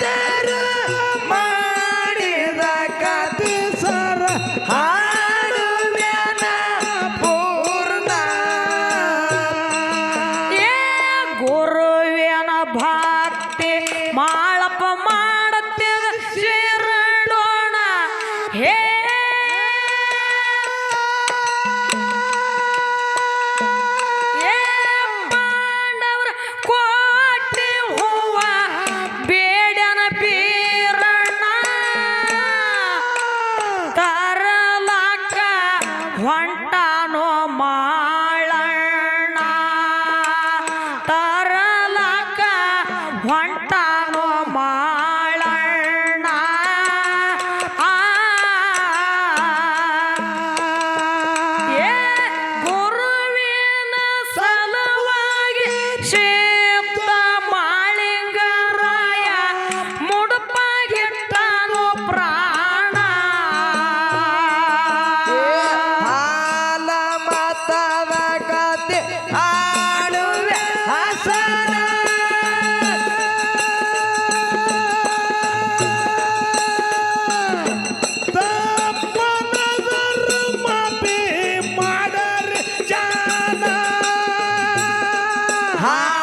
Yeah. Hi.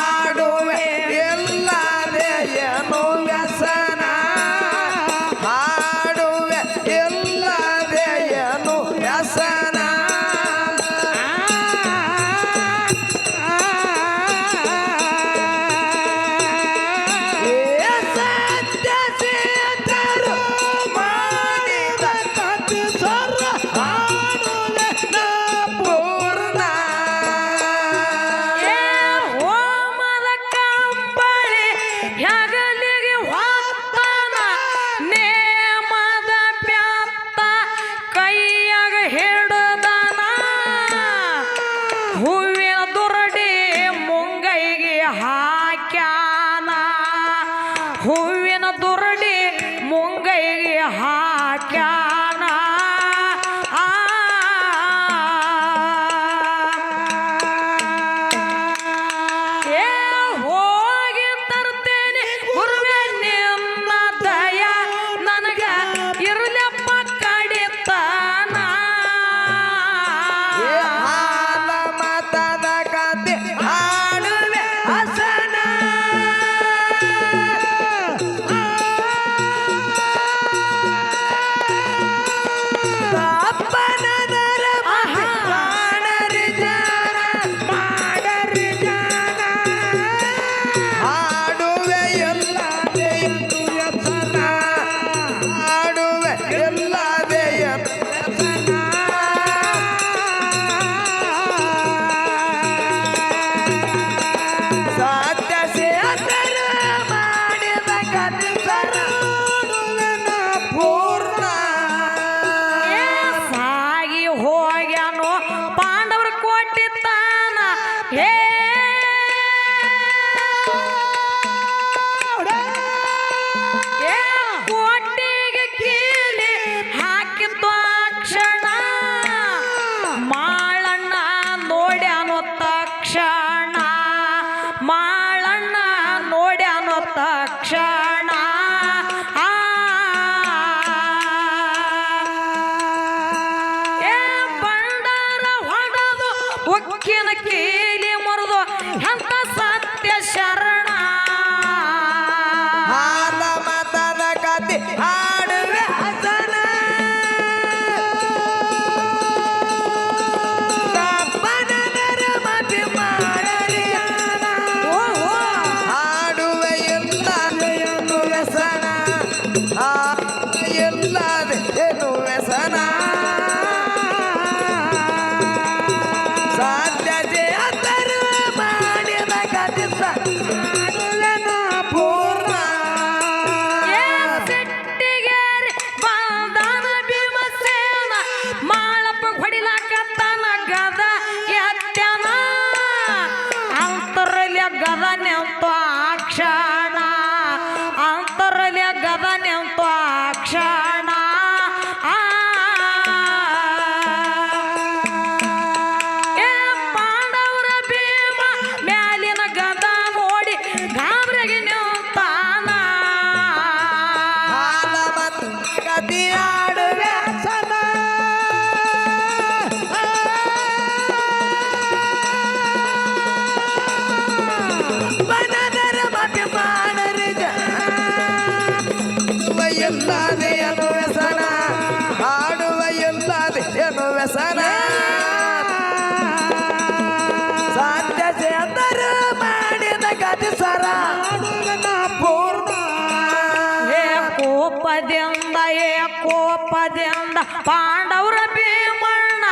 ಪಾಂಡವರ ಭೀಮಣ್ಣ.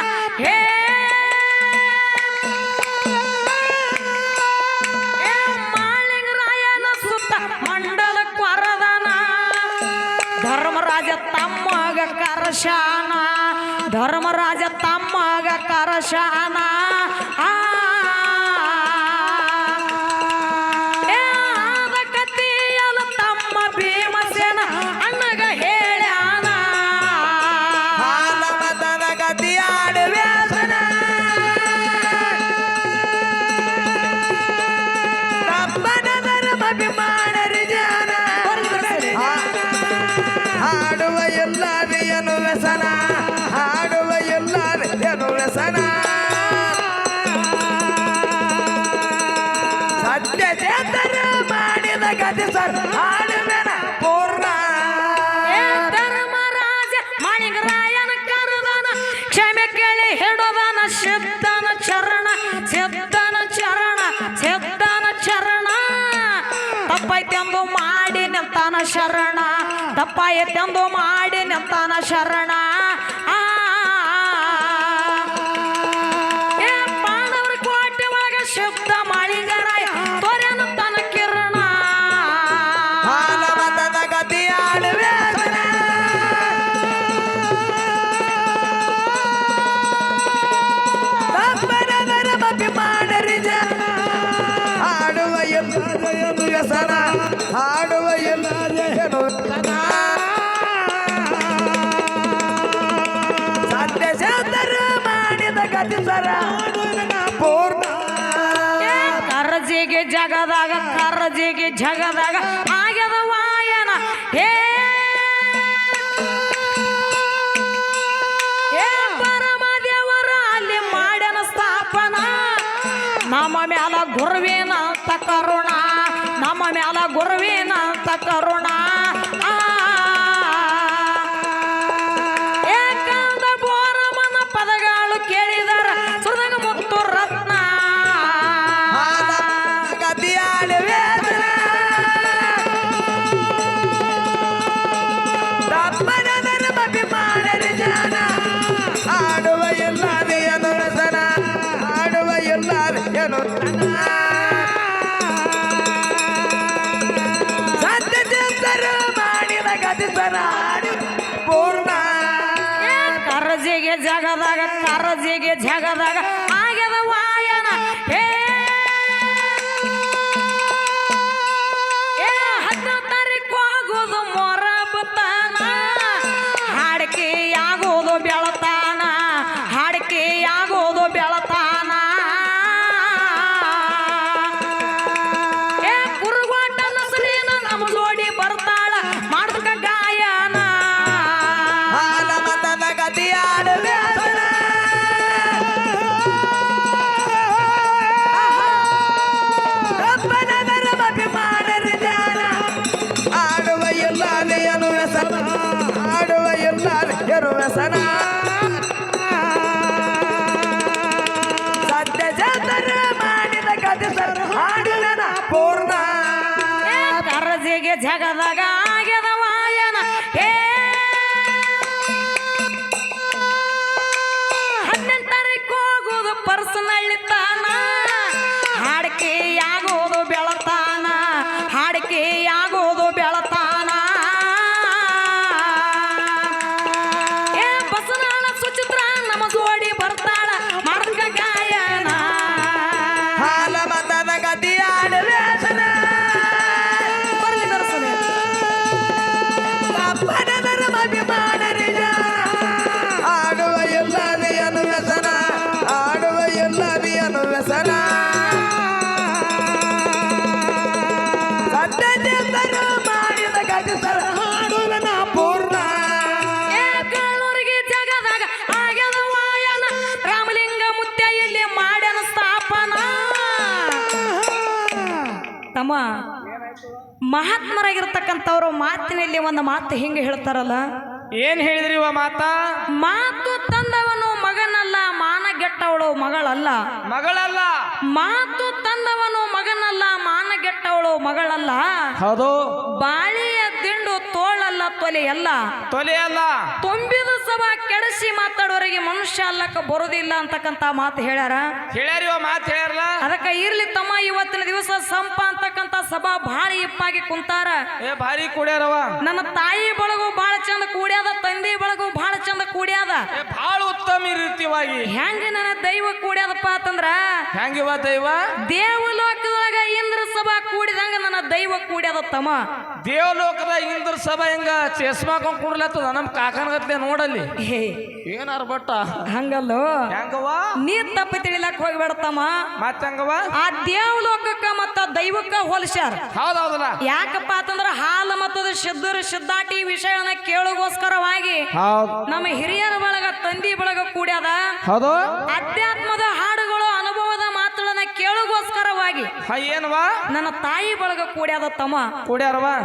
ಹೇ! ಮಾಳಿಂಗರಾಯನ ಸುತ್ತ ಮಂಡಲ ಕೊರದನ. ಧರ್ಮರಾಜ ತಮ್ಮಗ ಕರಶಾನ. ಧರ್ಮರಾಜ ತಮ್ಮಗ ಕರಶಾನ. ಆ ಸತ್ಯಚೇತರ ಮಾಡಿದ ಗತಿ ಸರ್. ಹಾಡುವೆನ ಪೂರ್ಣ. ಧರ್ಮರಾಜ ಮಣಿಗರಾಯನ ಕರುದನ, ಕ್ಷಮೆ ಕೇಳಿ ಹಿಡುದನ ಸಿದ್ಧನ ಚರಣ ಸಿದ್ಧನ ಚರಣ ಸಿದ್ಧನ ಚರಣ. ತಪ್ಪೈತೆಂದು ಮಾಡಿ ನಿಂತಾನ ಶರಣ ತಪ್ಪಾಯಿತೆಂದು ಮಾಡಿ ನಿಂತಾನ ಶರಣ. ಹಾಡುವ ಎಲ್ಲ ಹೇಳುತ್ತದ ಸತ್ಯ ಚಂದ್ರ ಮಾಡಿದ ಗತಿಸರ. ಪೂರ್ಣ. ಕರ್ಜಿಗೆ ಜಗದಾಗ ಕರ್ಜಿಗೆ ಜಗದಾಗ ಆಗ್ಯದ ವಾಯನ. ಹೇ ನಮ್ಮ ಮ್ಯಾಲ ಗುರುವೇನ ಅಂತ ಮ್ಯಾಲ ಗುರುವಿನ ಸಕರುಣಾ ಜಗದಾಗ ಕಾರಜಿಗೆ ಜಗದಾಗ ಏನು ತಮ್ಮ ಮಹಾತ್ಮರಾಗಿರ್ತಕ್ಕಂಥವ್ರು ಮಾತಿನಲ್ಲಿ ಒಂದು ಮಾತು ಹಿಂಗೆ ಹೇಳ್ತಾರಲ್ಲ? ಏನ್ ಹೇಳಿದ್ರಿ ಇವ ಮಾತಾ? ಮಾತು ತಂದವನು ಮಗನಲ್ಲ ಮಾನ ಗೆಟ್ಟವಳು ಮಗಳಲ್ಲ. ಮಗಳಲ್ಲ. ಮಾತು ತಂದವನು ಮಗನಲ್ಲ ಮಾನ ಗೆಟ್ಟವಳು ಮಗಳಲ್ಲ. ಹೌದು. ಬಾಳಿಯ ತೋಳಲ್ಲ ತೊಲೆಯಲ್ಲ ತೊಲೆ ಅಲ್ಲ. ತುಂಬಿದ ಸಭಾ ಕೆಡಸಿ ಮಾತಾಡೋರಿಗೆ ಮನುಷ್ಯ ಅಲ್ಲಕ್ಕ ಬರೋದಿಲ್ಲ ಅಂತಕ್ಕಂತ ಮಾತು ಹೇಳ್ಯಾರ. ಹೇಳ್ಯಾರ ಮಾತು ಹೇಳ್ಯಾರಲ್ಲ. ಅದಕ್ಕ ಇರ್ಲಿ ತಮ್ಮ ಇವತ್ತಿನ ದಿವಸ ಸಂಪ ಅಂತಕ್ಕಂತ ಸಭಾ ಭಾರಿ ಇಪ್ಪಾಗಿ ಕುಂತಾರ. ಏ ಭಾರಿ ಕೂಡ್ಯಾರವ ನನ್ನ ತಾಯಿ ಬಳಗು ಬಹಳ ಚಂದ ಕೂಡ್ಯಾದ ತಂದೆ ಬಳಗು ಬಹಳ ಚಂದ ಕೂಡ್ಯಾದ. ಏ ಉತ್ತಮ ಹೆಂಗ ನನ್ನ ದೈವ ಕೂಡ್ಯಾದಪ್ಪ ಅಂತಂದ್ರ ಹೆಂಗಿವ ದೈವ? ದೇವಲೋಕದೊಳಗ ಇಂದ್ರ ಸಭಾ ಕೂಡಿದಂಗ ನನ್ನ ದೈವ ಕೂಡ್ಯಾದ ತಮ್ಮ ದೇವಲೋಕದ ಇಂದ್ರ ಸಭಾ ಹಿಂಗ? ಚೇಸ್ಮಾಕೊಂಡ್ ಕೂಡ್ಲತ್ತದ ನಮ್ ಕಾಕನಗತ್ಲೆ ನೋಡಲ್ಲಿ. ನೋಡಲಿ ಏನಾರ ಬಟ್ಟ? ಹಂಗಲ್ಲೋ? ಹೆಂಗವ ನೀ ತಪ್ಪಿ ತಿಳಿಲಕ್ ಹೋಗ್ಬೇಡ ತಮ್ಮ ಹೆಂಗವ ಆ ದೇವಲೋಕಕ್ಕ ಮತ್ತ ದೈವಕ್ಕ ಹೋಲಿಸ್ಯಾರ. ಹೌದೌದಲ್ಲ. ಯಾಕಪ್ಪ ಅಂತಂದ್ರ ಹಾಲ ಮತ್ತದ ಶುದ್ಧರು ಶುದ್ಧಾಟಿ ವಿಷಯನ ಕೇಳೋಗೋಸ್ಕರವಾಗಿ ನಮ್ಮ ಹಿರಿಯರ ಬಳಗ ತಂದಿ ಬಳಗ ಕೂಡ್ಯಾದ? ಹೌದು. ಅಧ್ಯಾತ್ಮದ ಹಾಡುಗಳು ಅನುಭವದ ಮಾತುಗಳನ್ನ ಕೇಳುಗೋಸ್ಕರವಾಗಿ ಏನವಾ? ನನ್ನ ತಾಯಿ ಬಳಗ ಕೂಡ್ಯಾದ ತಮ್ಮ. ಕೂಡ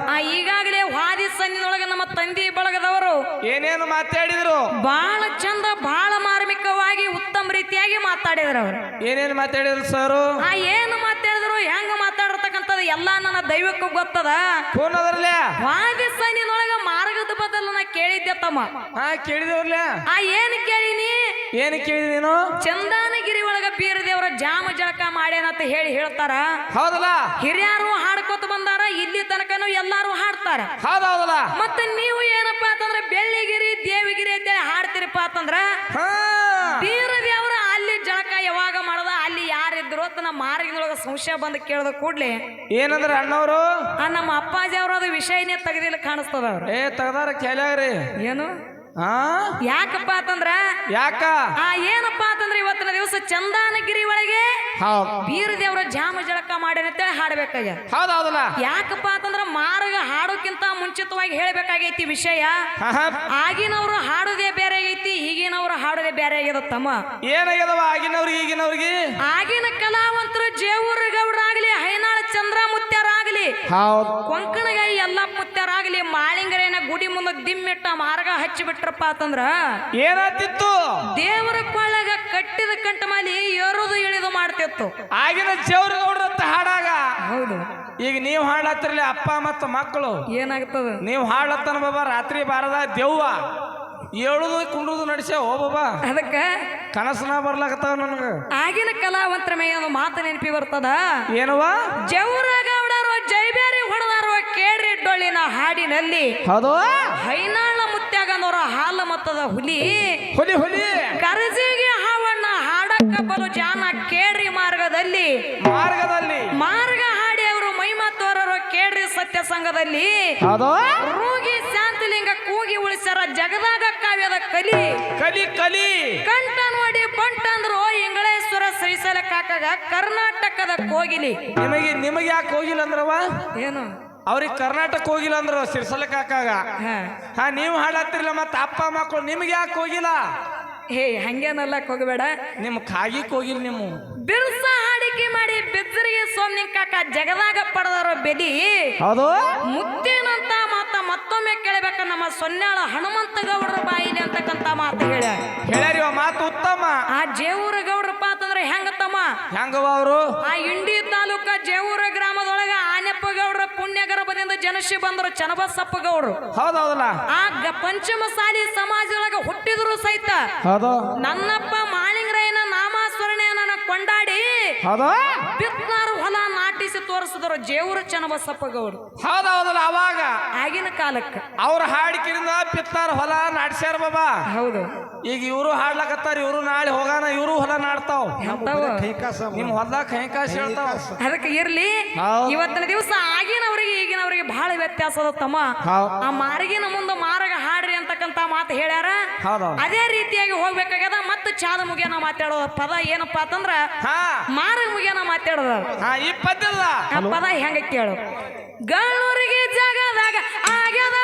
ಆ ಈಗಾಗಲೇ ವಾದಿ ಸನ್ನಿನೊಳಗೆ ನಮ್ಮ ತಂದಿ ಬಳಗದವರು. ಏನೇನು ಮಾತಾಡಿದ್ರು? ಬಹಳ ಚಂದ ಬಹಳ ಮಾರ್ಮಿಕವಾಗಿ ಉತ್ತಮ ರೀತಿಯಾಗಿ ಮಾತಾಡಿದ್ರು ಅವರು. ಏನೇನು ಮಾತಾಡಿದ್ರು ಸರ್ ಆ ಏನು ಮಾತಾಡಿದ್ರು ಹೆಂಗ ಮಾತಾಡಿರ್ತಕ್ಕಂಥದ್ದು ಎಲ್ಲ ನನ್ನ ದೈವಕ್ಕೂ ಗೊತ್ತದ. ಫೋನ್ ಅದರಲ್ಲೇ? ವಾದಿ ಸನ್ನಿನೊಳಗೆ ಬದಲು ನಾ ಕೇಳಿದ್ದೆ ತಮ್ಮ. ಹಾ ಕೇಳಿದವ್ರಲ್ಲ? ಆ ಏನ್ ಕೇಳಿನಿ? ಏನ್ ಕೇಳಿದಿ ನೀನು? ಚಂದಾನಗಿರಿ ಒಳಗ ಬೀರ ದೇವರ ಜಾಮ ಜಳಕ ಮಾಡ್ಯಾನಂತ ಹೇಳಿ ಹೇಳ್ತಾರ. ಹೌದಲ್ಲ? ಹಿರಿಯರು ಹಾಡ್ಕೊತ ಬಂದಾರ ಇಲ್ಲಿ ತನಕನು ಎಲ್ಲಾರು ಹಾಡ್ತಾರ. ಹೌದೌದಲ್ಲ? ಮತ್ತೆ ನೀವು ಏನಪ್ಪಾ ಅಂತಂದ್ರೆ ಬೆಳ್ಳಿಗಿರಿ ದೇವಿಗಿರಿ ಅಂತೇಳಿ ಹಾಡ್ತೀರಪ್ಪ ಅಂತಂದ್ರ ಹಾ. ಬೀರ ಅಂತ ನಮ್ಮ ಸಂಶಯ ಬಂದು ಕೇಳಿದ ಕೂಡ್ಲೆ ಏನಂದ್ರೆ ಅಣ್ಣವರು? ಆ ನಮ್ಮ ಅಪ್ಪಾಜಿ ಅವರು ಅದು ವಿಷಯನೇ ತೆಗೆದಿಲ್ಲ ಕಾಣಿಸ್ತದ ಅವ್ರು. ಏ ತೆಗ್ದಾರ ರೀ ಏನು? ಯಾಕಪ್ಪ ಅಂತಂದ್ರ? ಯಾಕ? ಆ ಏನಪ್ಪಾ ಅಂತಂದ್ರೆ ಇವತ್ತಿನ ದಿವಸ ಚಂದಾನಗಿರಿ ಒಳಗೆ ಹೌದು. ಬೀರ ದೇವರ ಜಾಮ ಜಳಕ ಮಾಡ್ಯಾನ ಅಂತೇಳಿ ಯಾಕಪ್ಪ ಅಂತಂದ್ರ ಮಾರ್ಗ ಹಾಡೋಕ್ಕಿಂತ ಮುಂಚಿತವಾಗಿ ಹೇಳಬೇಕಾಗೈತಿ ವಿಷಯ. ಆಗಿನವ್ರು ಹಾಡೋದೇ ಬೇರೆ ಆಗೈತಿ ಈಗಿನವ್ರು ಹಾಡೋದೇ ಬೇರೆ ಆಗ್ಯದ ತಮ್ಮ. ಏನಾಗ್ಯದವ ಆಗಿನವ್ರಿಗೆ ಈಗಿನವ್ರಿಗೆ? ಆಗಿನ ಕಲಾವಂತರು ಜೇವೂರ ಗೌಡ್ರಾಗ್ಲಿ ಹೈನಾಳ ಚಂದ್ರ ಮುತ್ಯಾರಾಗ್ಲಿ ಹೌದ್. ಕೊಂಕಣಗಾಯಿ ಎಲ್ಲ ಮುತ್ಯಾರಾಗ್ಲಿ ಮಾಳಿಂಗರೇನ ಗುಡಿ ಮುಂದೆ ದಿಮ್ಮಿಟ್ಟ ಮಾರ್ಗ ಹಚ್ಚಿ ಬಿಟ್ರಪ್ಪ ಅಂತಂದ್ರ ಏನಾತಿತ್ತು? ದೇವರ ಕೊಳ್ಳಾಗ ಕಟ್ಟಿದ ಕಂಠಮಾಲಿ ಏರೋದು ಇಳಿದು ಮಾಡ್ತಿತ್ತು. ಆಗಿನ ಚೌರ ನೋಡ್ರಂತ ಹಾಡಾಗ ಹೌದು. ಈಗ ನೀವು ಹಾಡತ್ತಿರಲಿ ಅಪ್ಪ ಮತ್ತು ಮಕ್ಕಳು. ಏನಾಗ್ತದ? ನೀವು ಹಾಡತ್ತನ ಬಾಬಾ ರಾತ್ರಿ ಬಾರದ ದೆವ್ವ. ಏಳುದು ಕುಂಡುದು ನಡೆಸ ಓ ಬಾಬಾ. ಅದಕ್ಕ ಕನಸನ ಬರ್ಲಾಕತ್ತಾವ ನನಗೆ. ಆಗಿನ ಕಲಾವಂತರ ಮೇಯ ಮಾತು ನೆನಪಿ ಬರ್ತದ? ಏನವ ಜೌರ ಗೌಡರು ಜೈಬೇರಿ ಕೇಳ್ರಿ ಹಾಡಿನಲ್ಲಿ ಹೌದು. ಹೈನಾಳ ಮುತ್ಯಾಗನವರ ಹಾಲು ಮತ್ತದ ಹುಲಿ. ಹುಲಿ ಹುಲಿ. ಕರಜಿಗೆ ಹಾವಣ್ಣ ಹಾಡಕ್ಕ ಬಲು ಜಾನ ಕೇಳ್ರಿ ಮಾರ್ಗದಲ್ಲಿ. ಮಾರ್ಗದಲ್ಲಿ. ಮಾರ್ಗ ಹಾಡಿ ಅವರು ಮೈಮತ್ತೋರರು ಕೇಳ್ರಿ ಸತ್ಯ ಸಂಘದಲ್ಲಿ. ಹೌದು. ರೂಗಿ ಶಾಂತಿಲಿಂಗ ಕೂಗಿ ಉಳಿಸ್ಯಾರ ಜಗದಾಗ ಕಾವ್ಯದ ಕಲಿ. ಕಲಿ ಕಲಿ. ಕಂಠ ನೋಡಿ ಬಂಟ ಅಂದ್ರು ಇಂಗಳೇಶ್ವರ ಶ್ರೀಶೈಲ ಕಾಕಾಗ ಕರ್ನಾಟಕದ ಕೋಗಿಲಿ. ನಿಮಗೆ ನಿಮಗೆ ಯಾಕೆ ಕೋಗಿಲ್ ಅಂದ್ರವ ಏನು? ಅವ್ರಿಗೆ ಕರ್ನಾಟಕ ಹೋಗಿಲ್ಲ ಅಂದ್ರು ಸಿರ್ಸಲ ಕಾಕಾಗ ಹಾ. ನೀವು ಹಾಡತ್ತಿರಲ್ಲ ಮತ್ತೆ ಅಪ್ಪ ಮಕ್ಕಳು ನಿಮ್ಗೆ ಯಾಕೆ ಹೋಗಿಲ್ಲ? ಹೇ ಹಂಗೇನಲ್ಲಕ್ ಹೋಗಬೇಡ. ನಿಮ್ಮ ಕಾಗಿಕ್ ಹೋಗಿಲ್ಲ ನಿಮ್ಮ ಬಿರ್ಸ ಹಾಡಿಕೆ ಮಾಡಿ ಬಿದ್ದರಿಗೆ ಸೋಮ್ನಿ ಕಾಕ ಜಗದಾಗ ಪಡೆದರೋ ಬೆದಿ. ಹೌದು? ಮುತ್ತೇನಂತ ಮಾತ ಮತ್ತೊಮ್ಮೆ ಕೇಳಬೇಕ ನಮ್ಮ ಸೊನ್ಯಾಳ ಹನುಮಂತ ಗೌಡರ ಬಾಯಿಲಿ ಅಂತಕ್ಕಂತ ಮಾತು ಹೇಳ ಹೇಳ್ಯಾರಿ ಮಾತು ಉತ್ತಮ. ಆ ಜೇವೂರ ಗೌಡ್ರಪ್ಪ ಅಂತಂದ್ರೆ ಹೆಂಗತ್ತಮ್ಮ? ಹೆಂಗವ ಅವರು ಆ ಇಂಡಿ ತಾಲೂಕ ಜೇವೂರ ಗ್ರಾಮದೊಳಗ ಆನೆಪ್ಪ ಗೌಡ್ರ ಪುಣ್ಯ ಗರ್ಭದಿಂದ ಜನಶಿ ಬಂದರು ಚನ್ನಬಸಪ್ಪ ಗೌಡ್ರು ಹೌದೌದಲ್ಲ? ಆ ಗ- ಪಂಚಮಸಾಲಿ ಸಮಾಜದೊಳಗ ಹುಟ್ಟಿದ್ರು ಸಹಿತ ಹೌದು. ನನ್ನಪ್ಪ ಮಾಳಿಂಗರಾಯನ ನಾಮಾಸ್ಮರಣೆಯನ್ನ ಕೊಂಡಾಡಿ ಹೌದು. ತೋರಿಸಿದ್ರು ಜೇವ್ರ ಚನ್ನಬಸಪ್ಪ ಗೌಡ್ರು ಹೌದೌದಲ್ಲ ಅವಾಗ ಆಗಿನ ಕಾಲಕ್ಕೆ. ಅವ್ರ ಹಾಡಿಕಿರಿಂದ ಪಿತ್ತಾರ ಹೊಲ ನಾಡ್ಸ್ಯಾರ ಬಾಬಾ. ಹೌದು. ಈಗ ಇವರು ಹಾಡ್ಲಕತ್ತಾರ ಇವರು ನಾಳೆ ಹೋಗಾನ ಇವರು ಹೊಲ ನಾಡ್ತಾವ? ನಿಮ್ ಹೊಲ ಕೈಕಾಸ ಹೇಳ್ತಾವ. ಅದಕ್ಕೆ ಇರ್ಲಿ. ಇವತ್ತಿನ ದಿವಸ ಆಗಿನವರಿಗೆ ಈಗಿನವರಿಗೆ ಬಹಳ ವ್ಯತ್ಯಾಸ ಅದ ತಮ್ಮ. ಹೌದ್. ಆ ಮಾರ್ಗಿನ ಮುಂದೆ ಮಾರಗ ಹಾಡ್ರಿ ಅಂತಕ್ಕಂತ ಮಾತು ಹೇಳ್ಯಾರ? ಹೌದೌದು ಅದೇ ರೀತಿಯಾಗಿ ಹೋಗ್ಬೇಕಾಗ್ಯದ. ಮತ್ತೆ ಚಾದ ಮುಗಿಯನ ಮಾತಾಡೋ ಪದ ಏನಪ್ಪಾ ಅಂತಂದ್ರ ಮಾರ ಮುಗಿಯನ ಮಾತಾಡೋದ. ಪದ ಹೆಂಗ ಕೇಳು. ಗಳೂರಿಗೆ ಜಗದಾಗ ಆಗ್ಯದ